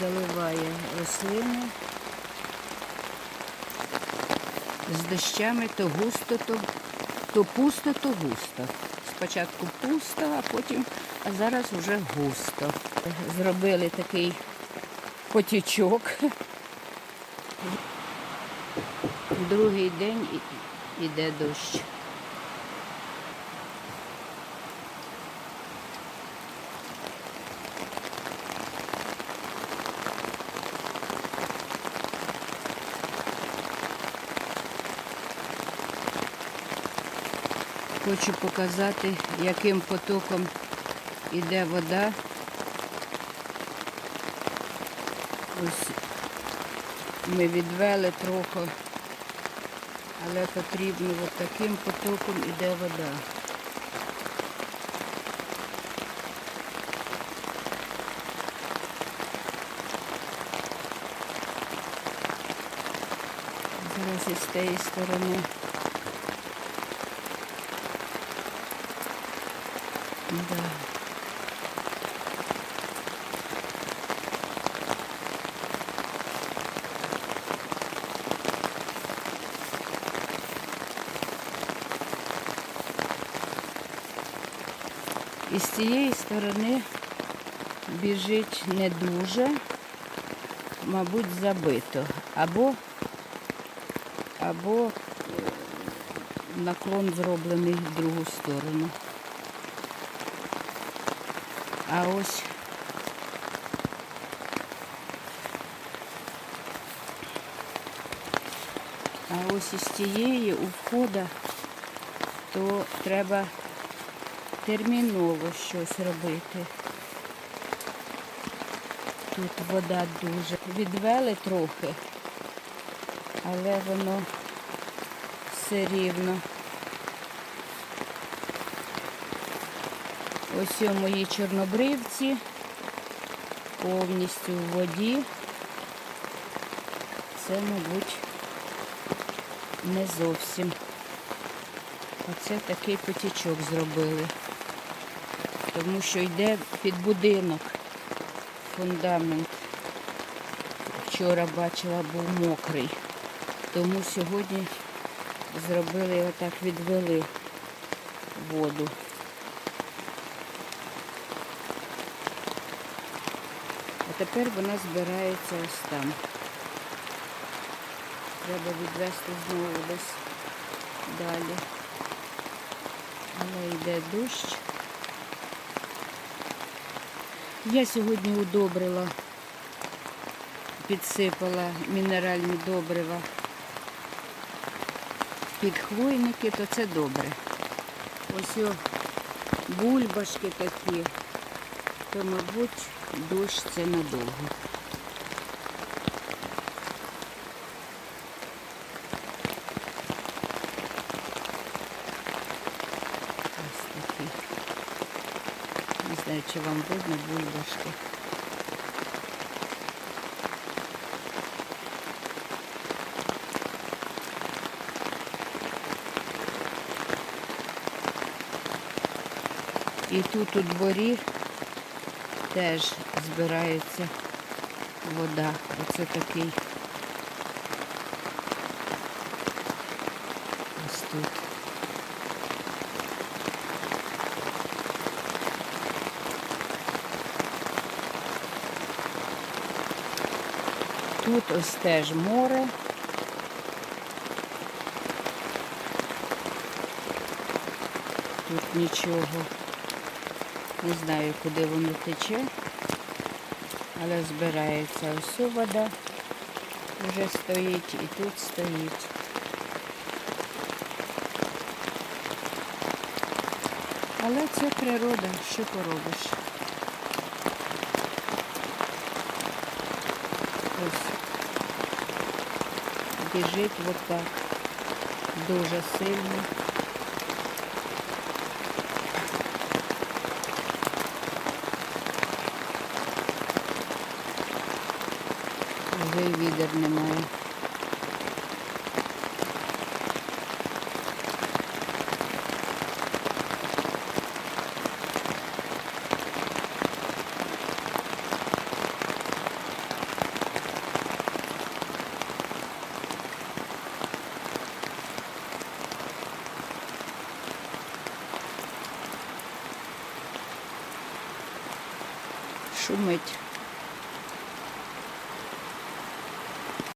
заливає рослини. З дощами то густо, то, то пусто, то густо. Спочатку пусто, а потім, а зараз вже густо. Зробили такий потічок. Другий день іде дощ. Хочу показати, яким потоком іде вода. Ось ми відвели трохи, але потрібно от таким потоком іде вода. Зараз із тієї сторони. Да. І з цієї сторони біжить не дуже, мабуть, забито. Або, або е, наклон зроблений в другу сторону. А ось а ось із тієї у входа, то треба терміново щось робити. Тут вода дуже. Відвели трохи, але воно все рівно. Ось мої чорнобривці повністю в воді. Це, мабуть, не зовсім. Оце такий потічок зробили. Тому що йде під будинок фундамент. Вчора бачила, був мокрий. Тому сьогодні зробили отак, відвели воду. Тепер вона збирається ось там. Треба відвести знову десь далі. Але йде дощ. Я сьогодні удобрила, підсипала мінеральні добрива під хвойники, то це добре. Ось бульбашки такі, то, мабуть, дощ це надовго. Ось такі. Не знаю, чи вам видно бульбашки. І тут у дворі теж збирається вода. Оце такий. Ось тут. Тут ось теж море. Тут нічого. Не знаю, куди воно тече, але збирається ось вода вже стоїть і тут стоїть. Але це природа, що поробиш. Ось біжить отак. Дуже сильно. колір немає. Шумить.